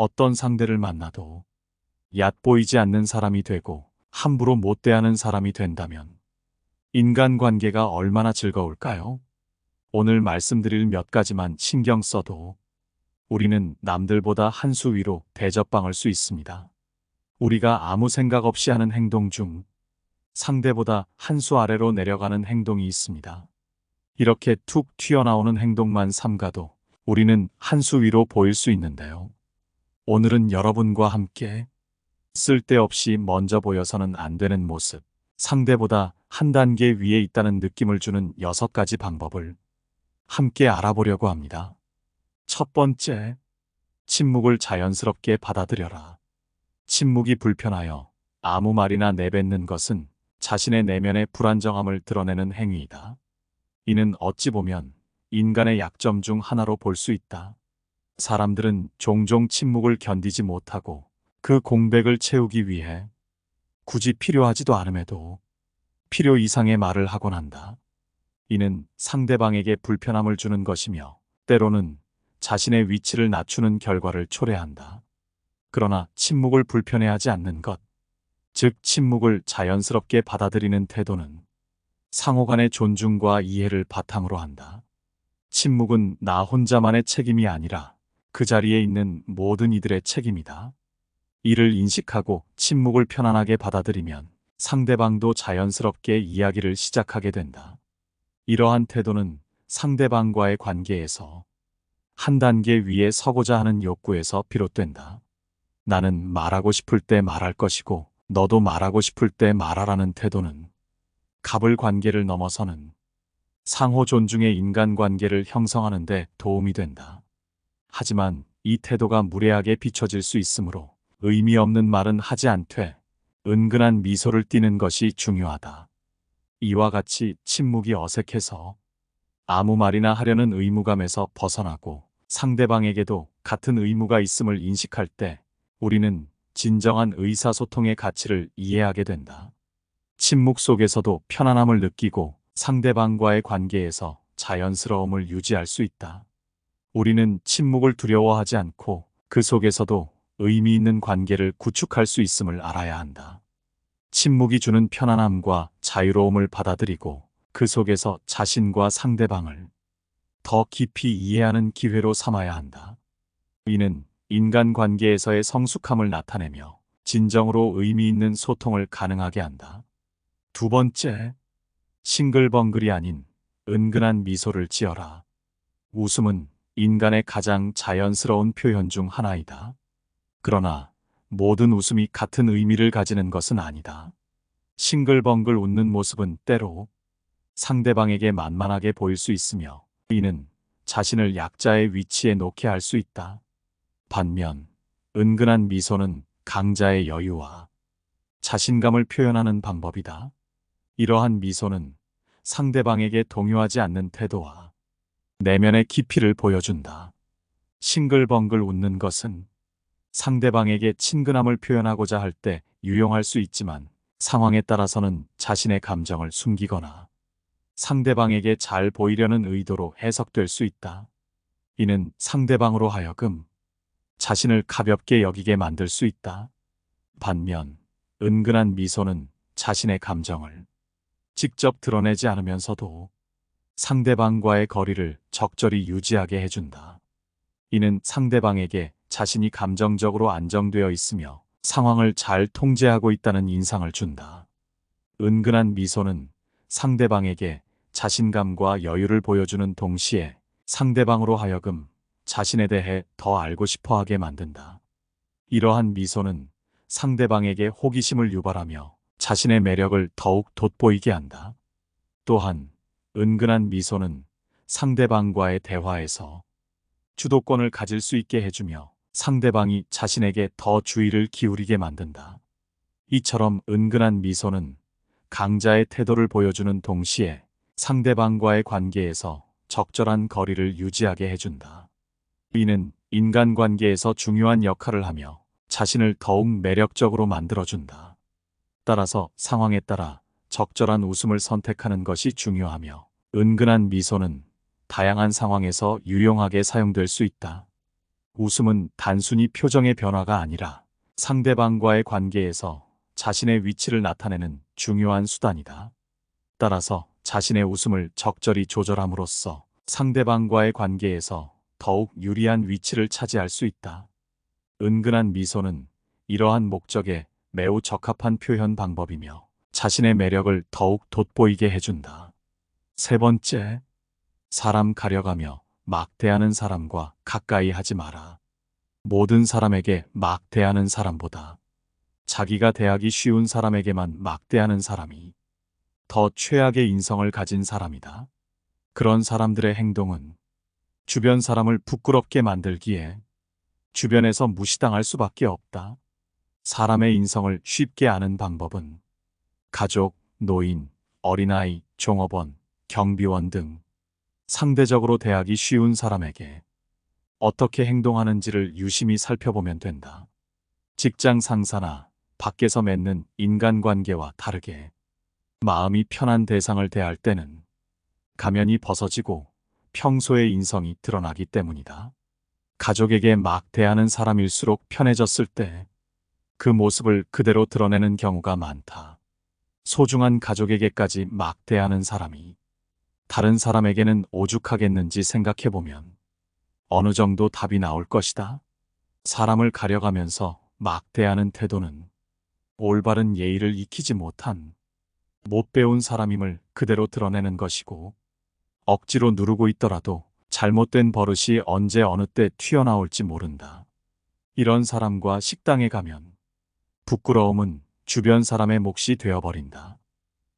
어떤 상대를 만나도 얕보이지 않는 사람이 되고 함부로 못 대하는 사람이 된다면 인간관계가 얼마나 즐거울까요? 오늘 말씀드릴 몇 가지만 신경 써도 우리는 남들보다 한 수 위로 대접방을 수 있습니다. 우리가 아무 생각 없이 하는 행동 중 상대보다 한 수 아래로 내려가는 행동이 있습니다. 이렇게 툭 튀어나오는 행동만 삼가도 우리는 한 수 위로 보일 수 있는데요. 오늘은 여러분과 함께 쓸데없이 먼저 보여서는 안 되는 모습, 상대보다 한 단계 위에 있다는 느낌을 주는 여섯 가지 방법을 함께 알아보려고 합니다. 첫 번째, 침묵을 자연스럽게 받아들여라. 침묵이 불편하여 아무 말이나 내뱉는 것은 자신의 내면의 불안정함을 드러내는 행위이다. 이는 어찌 보면 인간의 약점 중 하나로 볼 수 있다. 사람들은 종종 침묵을 견디지 못하고 그 공백을 채우기 위해 굳이 필요하지도 않음에도 필요 이상의 말을 하곤 한다. 이는 상대방에게 불편함을 주는 것이며 때로는 자신의 위치를 낮추는 결과를 초래한다. 그러나 침묵을 불편해하지 않는 것, 즉 침묵을 자연스럽게 받아들이는 태도는 상호 간의 존중과 이해를 바탕으로 한다. 침묵은 나 혼자만의 책임이 아니라 그 자리에 있는 모든 이들의 책임이다. 이를 인식하고 침묵을 편안하게 받아들이면 상대방도 자연스럽게 이야기를 시작하게 된다. 이러한 태도는 상대방과의 관계에서 한 단계 위에 서고자 하는 욕구에서 비롯된다. 나는 말하고 싶을 때 말할 것이고 너도 말하고 싶을 때 말하라는 태도는 갑을 관계를 넘어서는 상호 존중의 인간관계를 형성하는 데 도움이 된다. 하지만 이 태도가 무례하게 비춰질 수 있으므로 의미 없는 말은 하지 않되 은근한 미소를 띠는 것이 중요하다. 이와 같이 침묵이 어색해서 아무 말이나 하려는 의무감에서 벗어나고 상대방에게도 같은 의무가 있음을 인식할 때 우리는 진정한 의사소통의 가치를 이해하게 된다. 침묵 속에서도 편안함을 느끼고 상대방과의 관계에서 자연스러움을 유지할 수 있다. 우리는 침묵을 두려워하지 않고 그 속에서도 의미 있는 관계를 구축할 수 있음을 알아야 한다. 침묵이 주는 편안함과 자유로움을 받아들이고 그 속에서 자신과 상대방을 더 깊이 이해하는 기회로 삼아야 한다. 이는 인간관계에서의 성숙함을 나타내며 진정으로 의미 있는 소통을 가능하게 한다. 두 번째, 싱글벙글이 아닌 은근한 미소를 지어라. 웃음은 인간의 가장 자연스러운 표현 중 하나이다. 그러나 모든 웃음이 같은 의미를 가지는 것은 아니다. 싱글벙글 웃는 모습은 때로 상대방에게 만만하게 보일 수 있으며 이는 자신을 약자의 위치에 놓게 할 수 있다. 반면 은근한 미소는 강자의 여유와 자신감을 표현하는 방법이다. 이러한 미소는 상대방에게 동요하지 않는 태도와 내면의 깊이를 보여준다. 싱글벙글 웃는 것은 상대방에게 친근함을 표현하고자 할 때 유용할 수 있지만 상황에 따라서는 자신의 감정을 숨기거나 상대방에게 잘 보이려는 의도로 해석될 수 있다. 이는 상대방으로 하여금 자신을 가볍게 여기게 만들 수 있다. 반면 은근한 미소는 자신의 감정을 직접 드러내지 않으면서도 상대방과의 거리를 적절히 유지하게 해준다. 이는 상대방에게 자신이 감정적으로 안정되어 있으며 상황을 잘 통제하고 있다는 인상을 준다. 은근한 미소는 상대방에게 자신감과 여유를 보여주는 동시에 상대방으로 하여금 자신에 대해 더 알고 싶어 하게 만든다. 이러한 미소는 상대방에게 호기심을 유발하며 자신의 매력을 더욱 돋보이게 한다. 또한 은근한 미소는 상대방과의 대화에서 주도권을 가질 수 있게 해주며 상대방이 자신에게 더 주의를 기울이게 만든다. 이처럼 은근한 미소는 강자의 태도를 보여주는 동시에 상대방과의 관계에서 적절한 거리를 유지하게 해준다. 이는 인간관계에서 중요한 역할을 하며 자신을 더욱 매력적으로 만들어준다. 따라서 상황에 따라 적절한 웃음을 선택하는 것이 중요하며 은근한 미소는 다양한 상황에서 유용하게 사용될 수 있다. 웃음은 단순히 표정의 변화가 아니라 상대방과의 관계에서 자신의 위치를 나타내는 중요한 수단이다. 따라서 자신의 웃음을 적절히 조절함으로써 상대방과의 관계에서 더욱 유리한 위치를 차지할 수 있다. 은근한 미소는 이러한 목적에 매우 적합한 표현 방법이며 자신의 매력을 더욱 돋보이게 해준다. 세 번째, 사람 가려가며 막 대하는 사람과 가까이 하지 마라. 모든 사람에게 막 대하는 사람보다 자기가 대하기 쉬운 사람에게만 막 대하는 사람이 더 최악의 인성을 가진 사람이다. 그런 사람들의 행동은 주변 사람을 부끄럽게 만들기에 주변에서 무시당할 수밖에 없다. 사람의 인성을 쉽게 아는 방법은 가족, 노인, 어린아이, 종업원, 경비원 등 상대적으로 대하기 쉬운 사람에게 어떻게 행동하는지를 유심히 살펴보면 된다. 직장 상사나 밖에서 맺는 인간관계와 다르게 마음이 편한 대상을 대할 때는 가면이 벗어지고 평소의 인성이 드러나기 때문이다. 가족에게 막 대하는 사람일수록 편해졌을 때 그 모습을 그대로 드러내는 경우가 많다. 소중한 가족에게까지 막 대하는 사람이 다른 사람에게는 오죽하겠는지 생각해보면 어느 정도 답이 나올 것이다. 사람을 가려가면서 막 대하는 태도는 올바른 예의를 익히지 못한 못 배운 사람임을 그대로 드러내는 것이고 억지로 누르고 있더라도 잘못된 버릇이 언제 어느 때 튀어나올지 모른다. 이런 사람과 식당에 가면 부끄러움은 주변 사람의 몫이 되어버린다.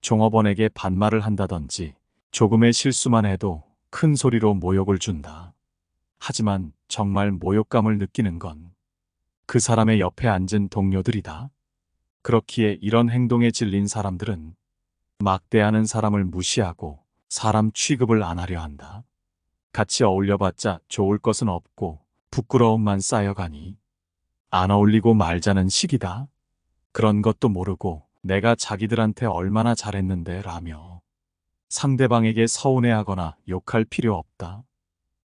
종업원에게 반말을 한다든지 조금의 실수만 해도 큰 소리로 모욕을 준다. 하지만 정말 모욕감을 느끼는 건 그 사람의 옆에 앉은 동료들이다. 그렇기에 이런 행동에 질린 사람들은 막대하는 사람을 무시하고 사람 취급을 안 하려 한다. 같이 어울려봤자 좋을 것은 없고 부끄러움만 쌓여가니 안 어울리고 말자는 시기다. 그런 것도 모르고 내가 자기들한테 얼마나 잘했는데 라며 상대방에게 서운해하거나 욕할 필요 없다.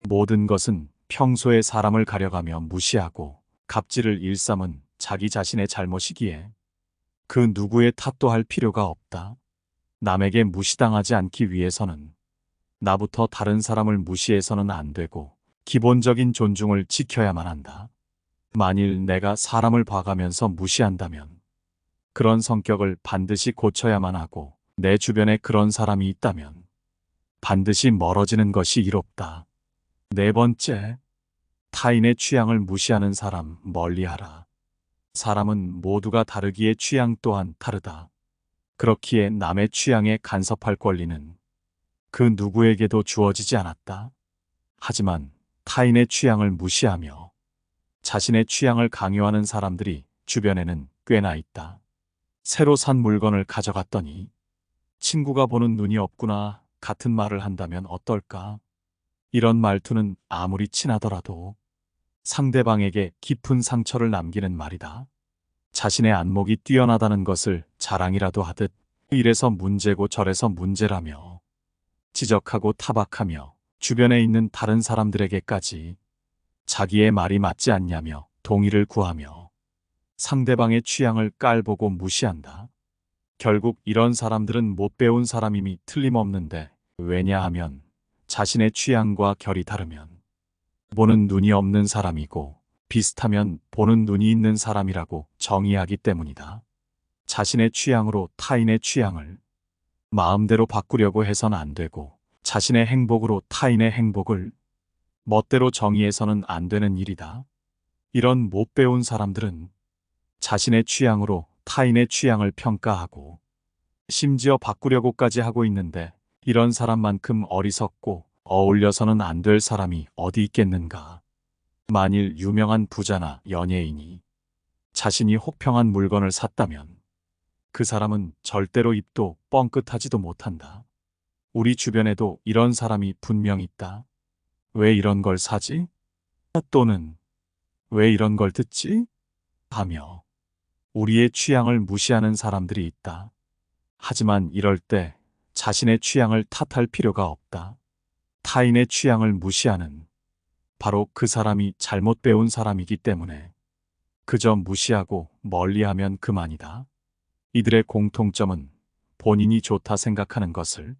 모든 것은 평소에 사람을 가려가며 무시하고 갑질을 일삼은 자기 자신의 잘못이기에 그 누구의 탓도 할 필요가 없다. 남에게 무시당하지 않기 위해서는 나부터 다른 사람을 무시해서는 안 되고 기본적인 존중을 지켜야만 한다. 만일 내가 사람을 봐가면서 무시한다면 그런 성격을 반드시 고쳐야만 하고 내 주변에 그런 사람이 있다면 반드시 멀어지는 것이 이롭다. 네 번째, 타인의 취향을 무시하는 사람 멀리하라. 사람은 모두가 다르기에 취향 또한 다르다. 그렇기에 남의 취향에 간섭할 권리는 그 누구에게도 주어지지 않았다. 하지만 타인의 취향을 무시하며 자신의 취향을 강요하는 사람들이 주변에는 꽤나 있다. 새로 산 물건을 가져갔더니 친구가 보는 눈이 없구나 같은 말을 한다면 어떨까? 이런 말투는 아무리 친하더라도 상대방에게 깊은 상처를 남기는 말이다. 자신의 안목이 뛰어나다는 것을 자랑이라도 하듯 이래서 문제고 저래서 문제라며 지적하고 타박하며 주변에 있는 다른 사람들에게까지 자기의 말이 맞지 않냐며 동의를 구하며 상대방의 취향을 깔보고 무시한다. 결국 이런 사람들은 못 배운 사람임이 틀림없는데 왜냐하면 자신의 취향과 결이 다르면 보는 눈이 없는 사람이고 비슷하면 보는 눈이 있는 사람이라고 정의하기 때문이다. 자신의 취향으로 타인의 취향을 마음대로 바꾸려고 해선 안 되고 자신의 행복으로 타인의 행복을 멋대로 정의해서는 안 되는 일이다. 이런 못 배운 사람들은 자신의 취향으로 타인의 취향을 평가하고 심지어 바꾸려고까지 하고 있는데 이런 사람만큼 어리석고 어울려서는 안 될 사람이 어디 있겠는가. 만일 유명한 부자나 연예인이 자신이 혹평한 물건을 샀다면 그 사람은 절대로 입도 뻥끗하지도 못한다. 우리 주변에도 이런 사람이 분명 있다. 왜 이런 걸 사지? 또는 왜 이런 걸 듣지? 하며 우리의 취향을 무시하는 사람들이 있다. 하지만 이럴 때 자신의 취향을 탓할 필요가 없다. 타인의 취향을 무시하는 바로 그 사람이 잘못 배운 사람이기 때문에 그저 무시하고 멀리하면 그만이다. 이들의 공통점은 본인이 좋다 생각하는 것을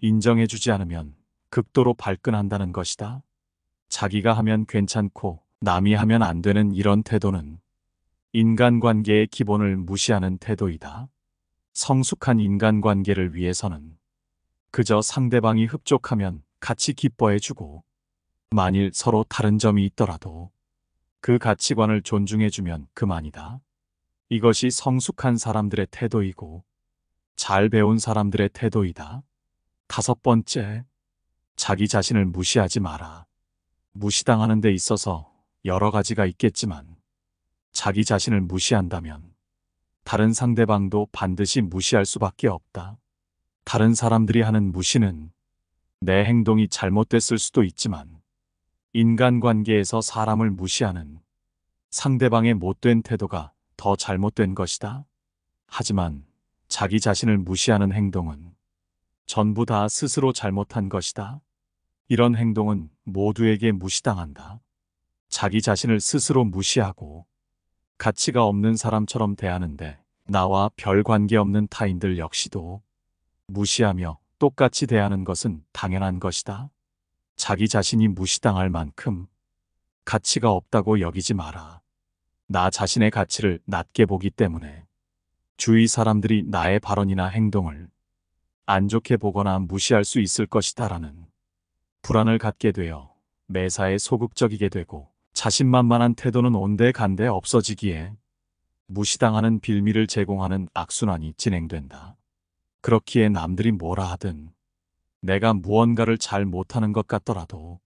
인정해주지 않으면 극도로 발끈한다는 것이다. 자기가 하면 괜찮고 남이 하면 안 되는 이런 태도는 인간관계의 기본을 무시하는 태도이다. 성숙한 인간관계를 위해서는 그저 상대방이 흡족하면 같이 기뻐해주고 만일 서로 다른 점이 있더라도 그 가치관을 존중해주면 그만이다. 이것이 성숙한 사람들의 태도이고 잘 배운 사람들의 태도이다. 다섯 번째, 자기 자신을 무시하지 마라. 무시당하는 데 있어서 여러 가지가 있겠지만 자기 자신을 무시한다면 다른 상대방도 반드시 무시할 수밖에 없다. 다른 사람들이 하는 무시는 내 행동이 잘못됐을 수도 있지만 인간관계에서 사람을 무시하는 상대방의 못된 태도가 더 잘못된 것이다. 하지만 자기 자신을 무시하는 행동은 전부 다 스스로 잘못한 것이다. 이런 행동은 모두에게 무시당한다. 자기 자신을 스스로 무시하고 가치가 없는 사람처럼 대하는데 나와 별 관계없는 타인들 역시도 무시하며 똑같이 대하는 것은 당연한 것이다. 자기 자신이 무시당할 만큼 가치가 없다고 여기지 마라. 나 자신의 가치를 낮게 보기 때문에 주위 사람들이 나의 발언이나 행동을 안 좋게 보거나 무시할 수 있을 것이다라는 불안을 갖게 되어 매사에 소극적이게 되고 자신만만한 태도는 온데간데 없어지기에 무시당하는 빌미를 제공하는 악순환이 진행된다. 그렇기에 남들이 뭐라 하든 내가 무언가를 잘 못하는 것 같더라도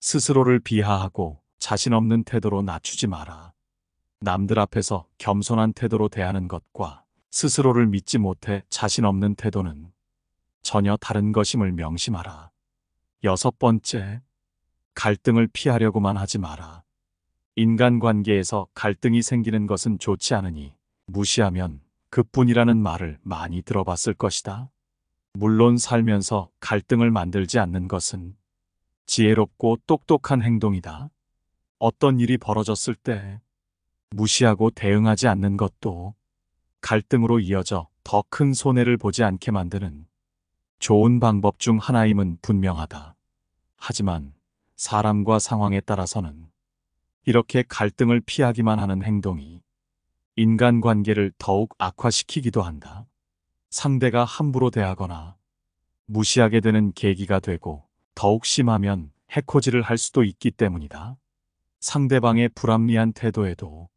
스스로를 비하하고 자신 없는 태도로 낮추지 마라. 남들 앞에서 겸손한 태도로 대하는 것과 스스로를 믿지 못해 자신 없는 태도는 전혀 다른 것임을 명심하라. 여섯 번째, 갈등을 피하려고만 하지 마라. 인간관계에서 갈등이 생기는 것은 좋지 않으니 무시하면 그뿐이라는 말을 많이 들어봤을 것이다. 물론 살면서 갈등을 만들지 않는 것은 지혜롭고 똑똑한 행동이다. 어떤 일이 벌어졌을 때 무시하고 대응하지 않는 것도 갈등으로 이어져 더 큰 손해를 보지 않게 만드는 좋은 방법 중 하나임은 분명하다. 하지만 사람과 상황에 따라서는 이렇게 갈등을 피하기만 하는 행동이 인간관계를 더욱 악화시키기도 한다. 상대가 함부로 대하거나 무시하게 되는 계기가 되고 더욱 심하면 해코지를 할 수도 있기 때문이다. 상대방의 불합리한 태도에도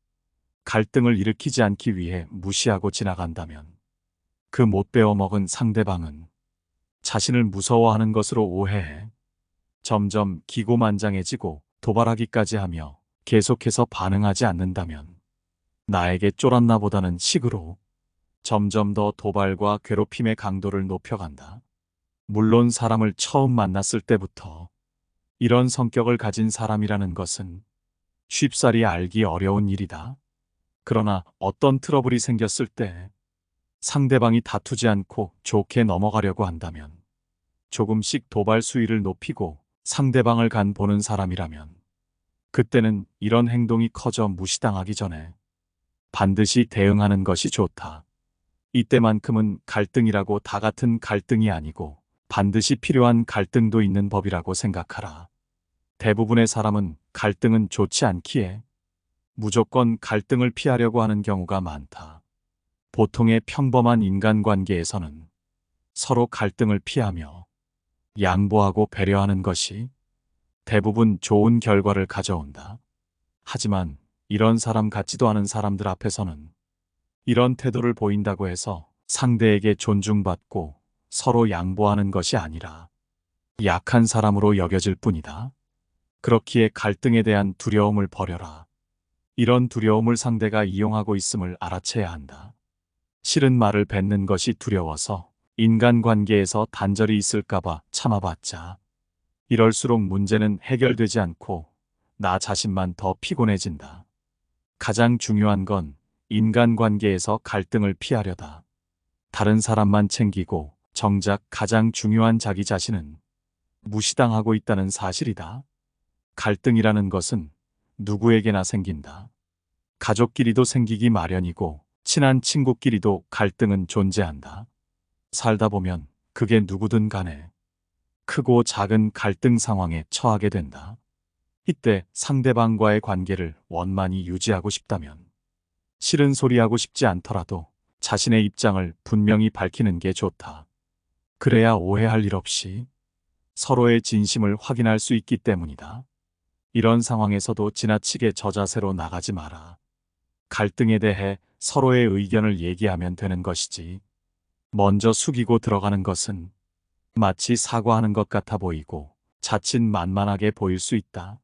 갈등을 일으키지 않기 위해 무시하고 지나간다면 그 못 배워 먹은 상대방은 자신을 무서워하는 것으로 오해해 점점 기고만장해지고 도발하기까지 하며 계속해서 반응하지 않는다면 나에게 쫄았나 보다는 식으로 점점 더 도발과 괴롭힘의 강도를 높여간다. 물론 사람을 처음 만났을 때부터 이런 성격을 가진 사람이라는 것은 쉽사리 알기 어려운 일이다. 그러나 어떤 트러블이 생겼을 때 상대방이 다투지 않고 좋게 넘어가려고 한다면 조금씩 도발 수위를 높이고 상대방을 간 보는 사람이라면 그때는 이런 행동이 커져 무시당하기 전에 반드시 대응하는 것이 좋다. 이때만큼은 갈등이라고 다 같은 갈등이 아니고 반드시 필요한 갈등도 있는 법이라고 생각하라. 대부분의 사람은 갈등은 좋지 않기에 무조건 갈등을 피하려고 하는 경우가 많다. 보통의 평범한 인간관계에서는 서로 갈등을 피하며 양보하고 배려하는 것이 대부분 좋은 결과를 가져온다. 하지만 이런 사람 같지도 않은 사람들 앞에서는 이런 태도를 보인다고 해서 상대에게 존중받고 서로 양보하는 것이 아니라 약한 사람으로 여겨질 뿐이다. 그렇기에 갈등에 대한 두려움을 버려라. 이런 두려움을 상대가 이용하고 있음을 알아채야 한다. 싫은 말을 뱉는 것이 두려워서 인간관계에서 단절이 있을까봐 참아봤자 이럴수록 문제는 해결되지 않고 나 자신만 더 피곤해진다. 가장 중요한 건 인간관계에서 갈등을 피하려다. 다른 사람만 챙기고 정작 가장 중요한 자기 자신은 무시당하고 있다는 사실이다. 갈등이라는 것은 누구에게나 생긴다. 가족끼리도 생기기 마련이고 친한 친구끼리도 갈등은 존재한다. 살다 보면 그게 누구든 간에 크고 작은 갈등 상황에 처하게 된다. 이때 상대방과의 관계를 원만히 유지하고 싶다면 싫은 소리 하고 싶지 않더라도 자신의 입장을 분명히 밝히는 게 좋다. 그래야 오해할 일 없이 서로의 진심을 확인할 수 있기 때문이다. 이런 상황에서도 지나치게 저자세로 나가지 마라. 갈등에 대해 서로의 의견을 얘기하면 되는 것이지. 먼저 숙이고 들어가는 것은 마치 사과하는 것 같아 보이고 자칫 만만하게 보일 수 있다.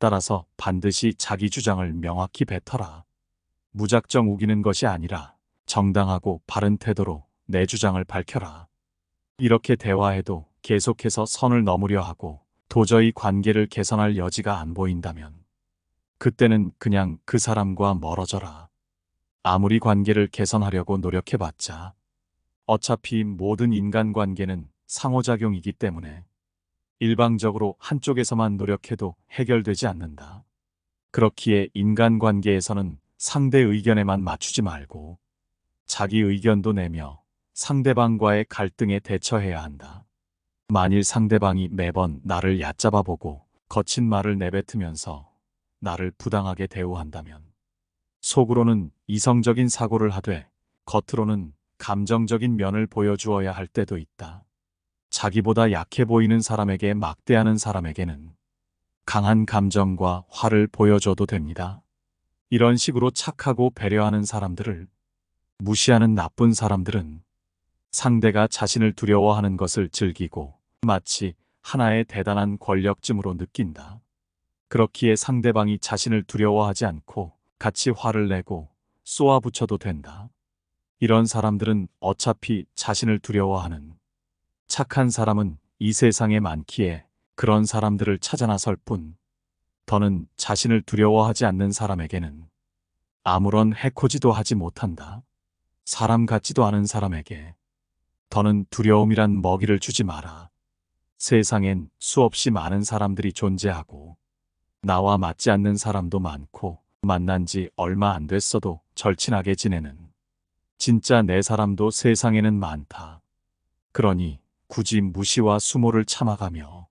따라서 반드시 자기 주장을 명확히 뱉어라. 무작정 우기는 것이 아니라 정당하고 바른 태도로 내 주장을 밝혀라. 이렇게 대화해도 계속해서 선을 넘으려 하고 도저히 관계를 개선할 여지가 안 보인다면 그때는 그냥 그 사람과 멀어져라. 아무리 관계를 개선하려고 노력해봤자 어차피 모든 인간관계는 상호작용이기 때문에 일방적으로 한쪽에서만 노력해도 해결되지 않는다. 그렇기에 인간관계에서는 상대 의견에만 맞추지 말고 자기 의견도 내며 상대방과의 갈등에 대처해야 한다. 만일 상대방이 매번 나를 얕잡아 보고 거친 말을 내뱉으면서 나를 부당하게 대우한다면 속으로는 이성적인 사고를 하되 겉으로는 감정적인 면을 보여주어야 할 때도 있다. 자기보다 약해 보이는 사람에게 막대하는 사람에게는 강한 감정과 화를 보여줘도 됩니다. 이런 식으로 착하고 배려하는 사람들을 무시하는 나쁜 사람들은 상대가 자신을 두려워하는 것을 즐기고 마치 하나의 대단한 권력쯤으로 느낀다. 그렇기에 상대방이 자신을 두려워하지 않고 같이 화를 내고 쏘아붙여도 된다. 이런 사람들은 어차피 자신을 두려워하는 착한 사람은 이 세상에 많기에 그런 사람들을 찾아 나설 뿐 더는 자신을 두려워하지 않는 사람에게는 아무런 해코지도 하지 못한다. 사람 같지도 않은 사람에게 더는 두려움이란 먹이를 주지 마라. 세상엔 수없이 많은 사람들이 존재하고 나와 맞지 않는 사람도 많고 만난 지 얼마 안 됐어도 절친하게 지내는 진짜 내 사람도 세상에는 많다. 그러니 굳이 무시와 수모를 참아가며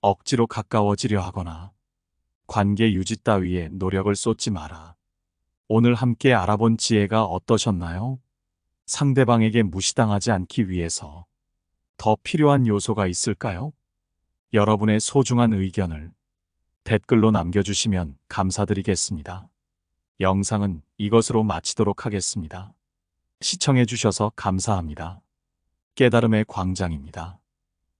억지로 가까워지려 하거나 관계 유지 따위에 노력을 쏟지 마라. 오늘 함께 알아본 지혜가 어떠셨나요? 상대방에게 무시당하지 않기 위해서 더 필요한 요소가 있을까요? 여러분의 소중한 의견을 댓글로 남겨주시면 감사드리겠습니다. 영상은 이것으로 마치도록 하겠습니다. 시청해주셔서 감사합니다. 깨달음의 광장입니다.